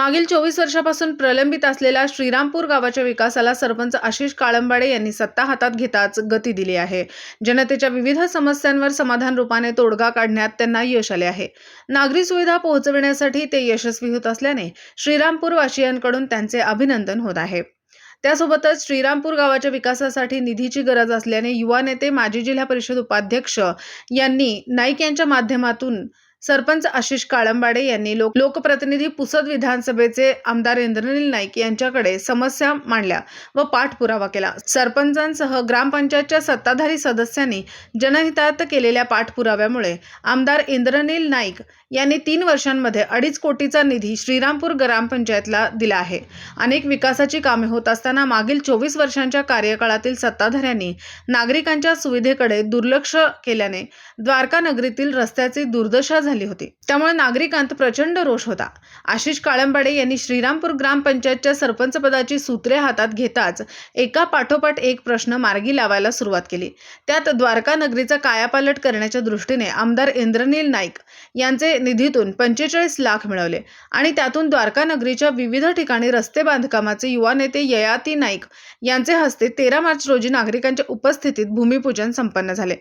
मागील चोवीस वर्षापासून प्रलंबित असलेल्या श्रीरामपूर गावाच्या विकासाला सरपंच आशिष काळंबाडे यांनी सत्ता हातात घेताच गती दिली आहे. जनतेच्या विविध समस्यांवर समाधान रूपाने तोडगा काढण्यात त्यांना यश आले आहे. नागरी सुविधा पोहोचविण्यासाठी ते यशस्वी होत असल्याने श्रीरामपूर वासियांकडून त्यांचे अभिनंदन होत आहे. त्यासोबतच श्रीरामपूर गावाच्या विकासासाठी निधीची गरज असल्याने युवा नेते माजी जिल्हा परिषद उपाध्यक्ष यांनी नाईक यांच्या माध्यमातून सरपंच आशिष काळंबाडे यांनी लोक लोकप्रतिनिधी पुसद विधानसभेचे आमदार इंद्रनील नाईक यांच्याकडे समस्या मांडल्या व पाठपुरावा केला. सरपंचांसह ग्रामपंचायतच्या सत्ताधारी सदस्यांनी जनहितार्थ केलेल्या पाठपुराव्यामुळे आमदार इंद्रनील नाईक यांनी तीन वर्षांमध्ये अडीच कोटीचा निधी श्रीरामपूर ग्रामपंचायतला दिला आहे. अनेक विकासाची कामे होत असताना मागील चोवीस वर्षांच्या कार्यकाळातील सत्ताधाऱ्यांनी नागरिकांच्या सुविधेकडे दुर्लक्ष केल्याने द्वारका नगरीतील रस्त्याची दुर्दशा झाली होती. त्यामुळे नागरिकांत प्रचंड रोष होता. आशिष काळंबाडे यांनी श्रीरामपूर ग्रामपंचायतच्या सरपंच पदाची सूत्रे हातात घेताच एका पाठोपाठ एक प्रश्न मार्गी लावायला सुरुवात केली. त्यात द्वारका नगरीचा कायापालट करण्याच्या दृष्टीने आमदार इंद्रनील नाईक यांचे निधीतून पंचेचाळीस लाख मिळवले आणि त्यातून द्वारका नगरीच्या विविध ठिकाणी रस्ते बांधकामाचे युवा नेते ययाती नाईक यांचे हस्ते तेरा मार्च रोजी नागरिकांच्या उपस्थितीत भूमिपूजन संपन्न झाले.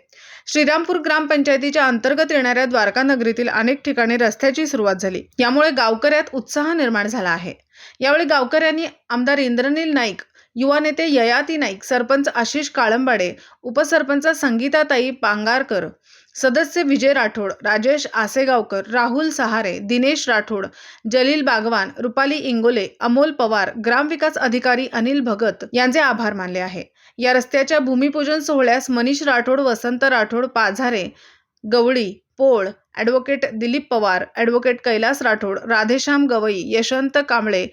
श्रीरामपूर ग्रामपंचायतीच्या अंतर्गत येणाऱ्या द्वारका नगरीतील अनेक ठिकाणी रस्त्याची सुरुवात झाली. यामुळे गावकऱ्यात उत्साह निर्माण झाला आहे. यावेळी गावकऱ्यांनी आमदार इंद्रनील नाईक युवा नेते ययाती नाईक सरपंच आशिष काळंबाडे उपसरपंच संगीताताई पांगारकर सदस्य विजय राठोड राजेश आसेगावकर राहुल सहारे दिनेश राठोड जलील बागवान रुपाली इंगोले अमोल पवार ग्रामविकास अधिकारी अनिल भगत यांचे आभार मानले आहे. या रस्त्याच्या भूमिपूजन सोहळ्यास मनीष राठोड वसंत राठोड पाझारे गवळी पोळ ॲडव्होकेट दिलीप पवार ॲडव्होकेट कैलास राठोड राधेश्याम गवई यशवंत कांबळे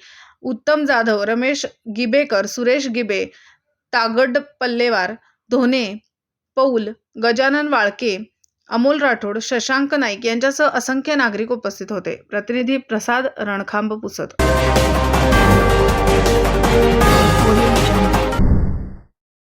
उत्तम जाधव रमेश गिबेकर सुरेश गिबे तागड पल्लेवार धोने पौल गजानन वाळके अमोल राठोड शशांक नाईक यांच्यासह असंख्य नागरिक उपस्थित होते. प्रतिनिधी प्रसाद रणखांब पुसद.